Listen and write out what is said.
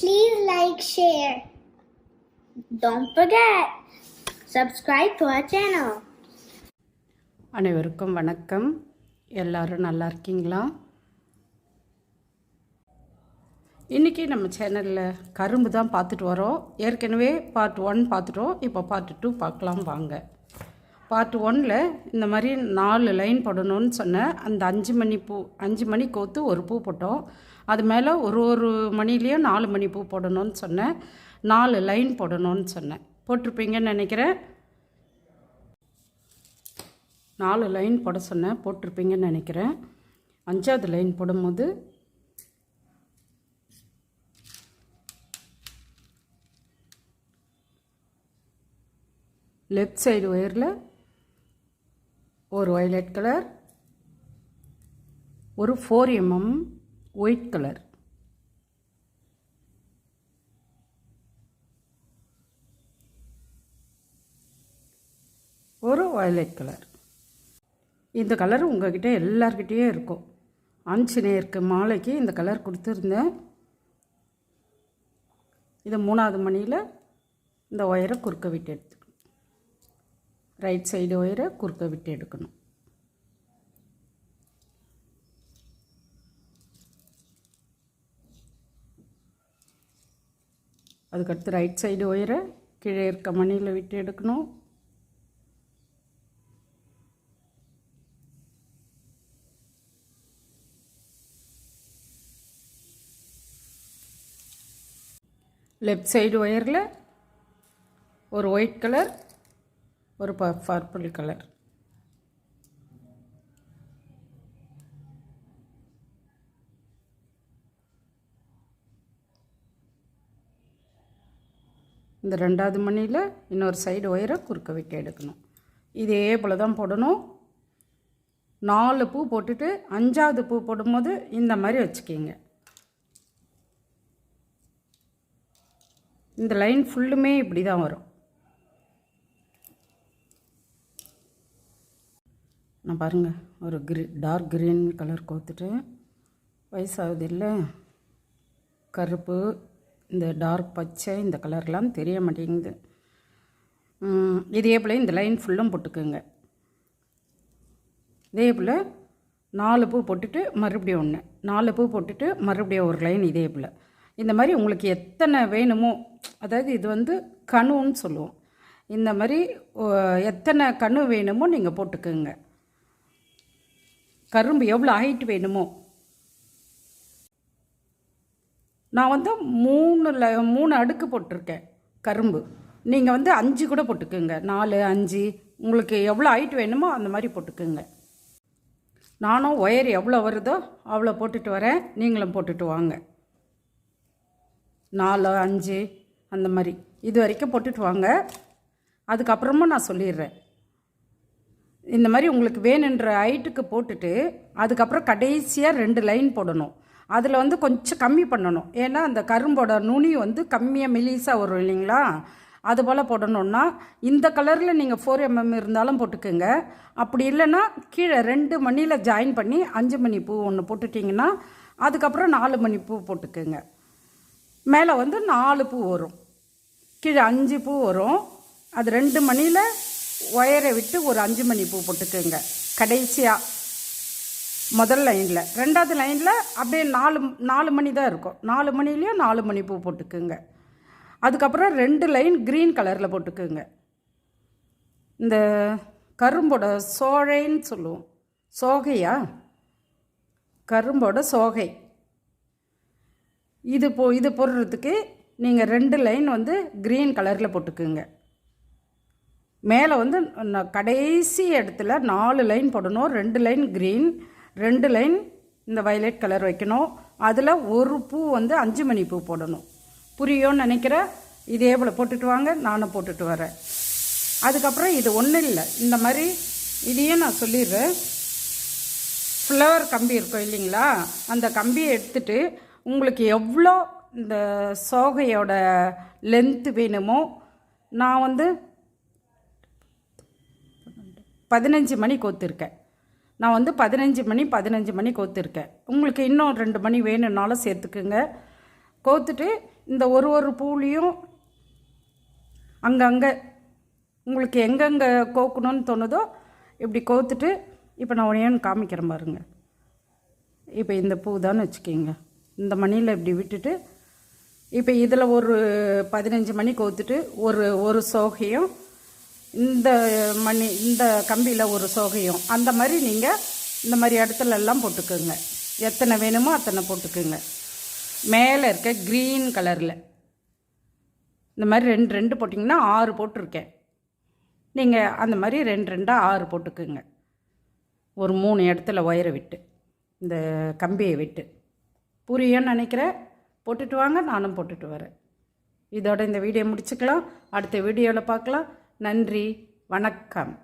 Please like, share. Don't forget, subscribe to our channel. அனைவருக்கும் வணக்கம். எல்லாரும் நல்லா இருக்கீங்களா? இன்றைக்கி நம்ம சேனலில் கரும்பு தான் பார்த்துட்டு வரோம். ஏற்கனவே பார்ட் ஒன் பார்த்துட்டோம். இப்போ பார்ட் டூ பார்க்கலாம் வாங்க. பார்ட் ஒனில் இந்த மாதிரி நாலு லைன் போடணும்னு சொன்னேன். அந்த அஞ்சு மணி பூ அஞ்சு மணி கோத்து ஒரு பூ போட்டோம். அது மேலே ஒரு ஒரு மணிலேயும் நாலு மணி பூ போடணும்னு சொன்னேன். நாலு லைன் போடணும்னு சொன்னேன். போட்டிருப்பீங்கன்னு நினைக்கிறேன். நாலு லைன் போட சொன்னேன். போட்டிருப்பீங்கன்னு நினைக்கிறேன். அஞ்சாவது லைன் போடும்போது லெஃப்ட் சைடு ஒயரில் ஒரு வயலட் கலர் ஒரு ஃபோர் எம்எம் ஒயிட் கலர் ஒரு வயலட் கலர் இந்த கலர் உங்கள்கிட்ட எல்லார்கிட்டேயும் இருக்கும். ஆஞ்சநேயருக்கு மாலைக்கு இந்த கலர் கொடுத்துருந்தேன். இது மூணாவது மணியில் இந்த ஒயரை குறுக்க விட்டு எடுத்துக்கணும். ரைட் சைடு ஒயரை குறுக்க விட்டு எடுக்கணும். அதுக்கடுத்து ரைட் சைடு ஒயரை கீழே இருக்க மணியில் விட்டு எடுக்கணும். லெஃப்ட் சைடு ஒயரில் ஒரு ஒயிட் கலர் ஒரு ப பர்பிள் கலர் இந்த ரெண்டாவது மணியில் இன்னொரு சைடு ஒயரை குறுக்க விட்டு எடுக்கணும். இதே போல் தான் போடணும். நாலு பூ போட்டுட்டு அஞ்சாவது பூ போடும்போது இந்த மாதிரி வச்சுக்கிங்க. இந்த லைன் ஃபுல்லுமே இப்படி தான் வரும். நான் பாருங்கள் ஒரு க்ரீ டார்க் க்ரீன் கலர் கோத்துட்டு வயசாகுது இல்லை? கருப்பு இந்த டார்க் பச்சை இந்த கலர்லாம் தெரிய மாட்டேங்குது இதே போல் இந்த லைன் ஃபுல்லும் போட்டுக்குங்க. இதே போல் நாலு பூ போட்டுட்டு மறுபடியும் ஒன்று நாலு பூ போட்டுட்டு மறுபடியும் ஒரு லைன் இதே போல் இந்த மாதிரி உங்களுக்கு எத்தனை வேணுமோ அதாவது இது வந்து கணுன்னு சொல்லுவோம். இந்த மாதிரி எத்தனை கணு வேணுமோ நீங்கள் போட்டுக்குங்க. கரும்பு எவ்வளோ ஹைட் வேணுமோ நான் வந்து மூணு ல மூணு அடுக்கு போட்டிருக்கேன் கரும்பு. நீங்கள் வந்து அஞ்சு கூட போட்டுக்குங்க. நாலு அஞ்சு உங்களுக்கு எவ்வளோ ஹைட் வேணுமோ அந்த மாதிரி போட்டுக்குங்க. நானும் ஒயர் எவ்வளோ வருதோ அவ்வளோ போட்டுட்டு வரேன். நீங்களும் போட்டுட்டு வாங்க. நாலு அஞ்சு அந்த மாதிரி. இது வரைக்கும் போட்டுட்டு வாங்க. அதுக்கப்புறமும் நான் சொல்லிடுறேன். இந்த மாதிரி உங்களுக்கு வேணுன்ற ஹைட்டுக்கு போட்டுட்டு அதுக்கப்புறம் கடைசியாக ரெண்டு லைன் போடணும். அதில் வந்து கொஞ்சம் கம்மி பண்ணணும். ஏன்னா அந்த கரும்போட நுனி வந்து கம்மியாக மெலிசாக வரும் இல்லைங்களா? அது போல் போடணுன்னா இந்த கலரில் நீங்கள் ஃபோர் எம்எம் இருந்தாலும் போட்டுக்கோங்க. அப்படி இல்லைன்னா கீழே ரெண்டு மணியில் ஜாயின் பண்ணி அஞ்சு மணி பூ ஒன்று போட்டுட்டிங்கன்னா அதுக்கப்புறம் நாலு மணி பூ போட்டுக்கோங்க. மேலே வந்து நாலு பூ வரும். கீழே அஞ்சு பூ வரும். அது ரெண்டு மணியில் ஒயரை விட்டு ஒரு அஞ்சு மணி பூ போட்டுக்கோங்க. கடைசியாக முதல் லைனில். ரெண்டாவது லைனில் அப்படியே நாலு நாலு மணி தான் இருக்கும். நாலு மணிலேயும் நாலு மணி பூ போட்டுக்குங்க. அதுக்கப்புறம் ரெண்டு லைன் க்ரீன் கலரில் போட்டுக்குங்க. இந்த கரும்போட சோழைன்னு சொல்லுவோம். சோகையா? கரும்போட சோகை. இது போ இது போடுறதுக்கு நீங்கள் ரெண்டு லைன் வந்து க்ரீன் கலரில் போட்டுக்குங்க. மேலே வந்து கடைசி இடத்துல நாலு லைன் போடணும். ரெண்டு லைன் க்ரீன். ரெண்டு லைன் இந்த வயலட் கலர் வைக்கணும். அதில் ஒரு பூ வந்து அஞ்சு மணி பூ போடணும். புரியும்னு நினைக்கிறேன் இதே போல் போட்டுட்டு வாங்க நானும் போட்டுட்டு வரேன். அதுக்கப்புறம் இது ஒன்றும் இல்லை. இந்த மாதிரி இதையும் நான் சொல்லிடுறேன். ஃப்ளவர் கம்பி இருக்கும் இல்லைங்களா? அந்த கம்பியை எடுத்துட்டு உங்களுக்கு எவ்வளோ இந்த சோகையோட லென்த்து வேணுமோ நான் வந்து பதினஞ்சு மணி கோத்துருக்கேன் நான் வந்து பதினஞ்சு மணி பதினஞ்சு மணி கோத்துருக்கேன். உங்களுக்கு இன்னும் ரெண்டு மணி வேணும்னாலும் சேர்த்துக்குங்க. கோத்துட்டு இந்த ஒரு ஒரு பூலையும் அங்கங்கே உங்களுக்கு எங்கெங்கே கோக்கணும்னு தோணுதோ இப்படி கோத்துட்டு இப்போ நான் ஒன்று காமிக்கிறேன் பாருங்க. இப்போ இந்த பூ தான் வச்சுக்கிங்க. இந்த மணியில் இப்படி விட்டுட்டு இப்போ இதில் ஒரு பதினஞ்சு மணி கோத்துட்டு ஒரு ஒரு சோகையும் இந்த மணி இந்த கம்பியில் ஒரு சோகையும். அந்த மாதிரி நீங்கள் இந்த மாதிரி இடத்துல எல்லாம் போட்டுக்கோங்க. எத்தனை வேணுமோ அத்தனை போட்டுக்கோங்க. மேலே இருக்க க்ரீன் கலரில் இந்த மாதிரி ரெண்டு ரெண்டு போட்டிங்கன்னா ஆறு போட்டிருக்கேன். நீங்கள் அந்த மாதிரி ரெண்டு ரெண்டாக ஆறு போட்டுக்குங்க. ஒரு மூணு இடத்துல ஒயரை விட்டு இந்த கம்பியை விட்டு. புரியும்னு நினைக்கிறேன். போட்டுட்டு வாங்க நானும் போட்டுட்டு வரேன். இதோட இந்த வீடியோ முடிச்சுக்கலாம். அடுத்த வீடியோவில் பார்க்கலாம். நன்றி வணக்கம்.